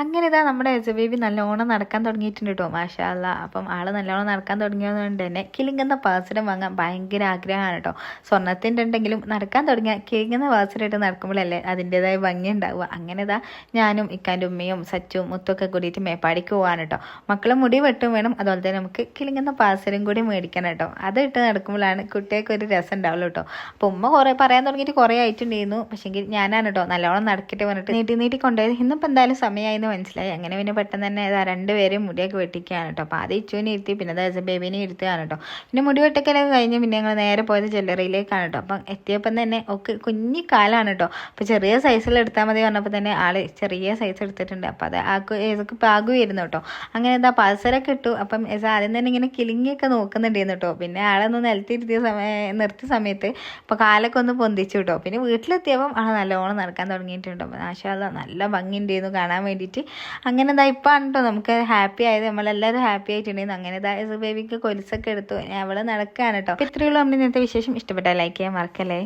അങ്ങനെ ഇതാ നമ്മുടെ എസ് ബേബി നല്ലോണം നടക്കാൻ തുടങ്ങിയിട്ടുണ്ട് കേട്ടോ മാഷാല്ല അപ്പം ആൾ നല്ലോണം നടക്കാൻ തുടങ്ങിയതുകൊണ്ട് തന്നെ കിളിങ്ങുന്ന പാസരം വാങ്ങാൻ ഭയങ്കര ആഗ്രഹമാണ് കേട്ടോ സ്വർണത്തിന്റെ ഉണ്ടെങ്കിലും നടക്കാൻ തുടങ്ങിയ കിളിങ്ങുന്ന പാസരമായിട്ട് നടക്കുമ്പോഴല്ലേ അതിന്റെതായ ഭംഗി ഉണ്ടാവുക. അങ്ങനെ ഇതാ ഞാനും ഇക്കാന്റെ ഉമ്മയും സച്ചും മുത്തൊക്കെ കൂടിയിട്ട് മേപ്പാടിക്ക് പോകാൻ കേട്ടോ മക്കളെ മുടി വെട്ടും വേണം. അതുപോലെ തന്നെ നമുക്ക് കിളിങ്ങുന്ന പാസരം കൂടി മേടിക്കണം കേട്ടോ അത് ഇട്ട് നടക്കുമ്പോഴാണ് കുട്ടികൾക്ക് ഒരു രസം ഉണ്ടാവുള്ളൂ കേട്ടോ അപ്പോൾ ഉമ്മ കുറേ പറയാൻ തുടങ്ങിയിട്ട് കുറേ ആയിട്ടുണ്ടായിരുന്നു. പക്ഷേങ്കിൽ ഞാനാണ് കേട്ടോ നല്ലോണം നടക്കട്ടെ പറഞ്ഞിട്ട് നീട്ടി നീട്ടി കൊണ്ടുപോയത്. ഇന്നിപ്പോൾ എന്തായാലും സമയമായി എന്ന് മനസ്സിലായി. അങ്ങനെ പിന്നെ പെട്ടെന്ന് തന്നെ ഇതാ രണ്ടുപേരും മുടിയൊക്കെ വെട്ടിക്കുകയാണ് കേട്ടോ. അപ്പോൾ ആദ്യം ഇച്ചുവിനെ ഇരുത്തി പിന്നെ അതായത് ബേബിനെ ഇരുത്തുകയാണ് കേട്ടോ. പിന്നെ മുടി വെട്ടക്കലൊക്കെ കഴിഞ്ഞ് പിന്നെ ഞങ്ങൾ നേരെ പോയത് ജ്വല്ലറിയിലേക്കാണ് കേട്ടോ. അപ്പം എത്തിയപ്പം തന്നെ ഒക്കെ കുഞ്ഞി കാലാണ് കേട്ടോ. അപ്പോൾ ചെറിയ സൈസിൽ എടുത്താൽ മതി പറഞ്ഞപ്പോൾ തന്നെ ആൾ ചെറിയ സൈസ് എടുത്തിട്ടുണ്ട്. അപ്പോൾ അത് ആക്കു ഏതൊക്കെ പാകുമായിരുന്നു കേട്ടോ. അങ്ങനെ എന്താ പൾസറൊക്കെ ഇട്ടു. അപ്പം ആദ്യം തന്നെ ഇങ്ങനെ കിളിങ്ങിയൊക്കെ നോക്കുന്നുണ്ടായിരുന്നു കേട്ടോ. പിന്നെ ആളൊന്ന് നിലത്തിരുത്തിയ സമയം നിർത്തിയ സമയത്ത് അപ്പോൾ കാലൊക്കെ ഒന്ന് പൊന്തിച്ചു കേട്ടോ. പിന്നെ വീട്ടിലെത്തിയപ്പം ആൾ നല്ലോണം നടക്കാൻ തുടങ്ങിയിട്ടുണ്ട്. അപ്പോൾ ആശാല നല്ല ഭംഗിയുണ്ടായിരുന്നു കാണാൻ വേണ്ടിയിട്ട്. അങ്ങനെ ഇതാ ഇപ്പം കേട്ടോ നമുക്ക് ഹാപ്പി ആയത് നമ്മളെല്ലാവരും ഹാപ്പി ആയിട്ടുണ്ടായിരുന്നു അങ്ങനെ ഇതാ ബേബിക്ക് കൊലുസൊക്കെ എടുത്തു. അവൾ നടക്കുകയാണ് കേട്ടോ. അപ്പോൾ ഇത്രയുള്ള നമ്മുടെ ഇന്നത്തെ വിശേഷം. ഇഷ്ടപ്പെട്ടാൽ ലൈക്ക് ചെയ്യാൻ മറക്കല്ലേ?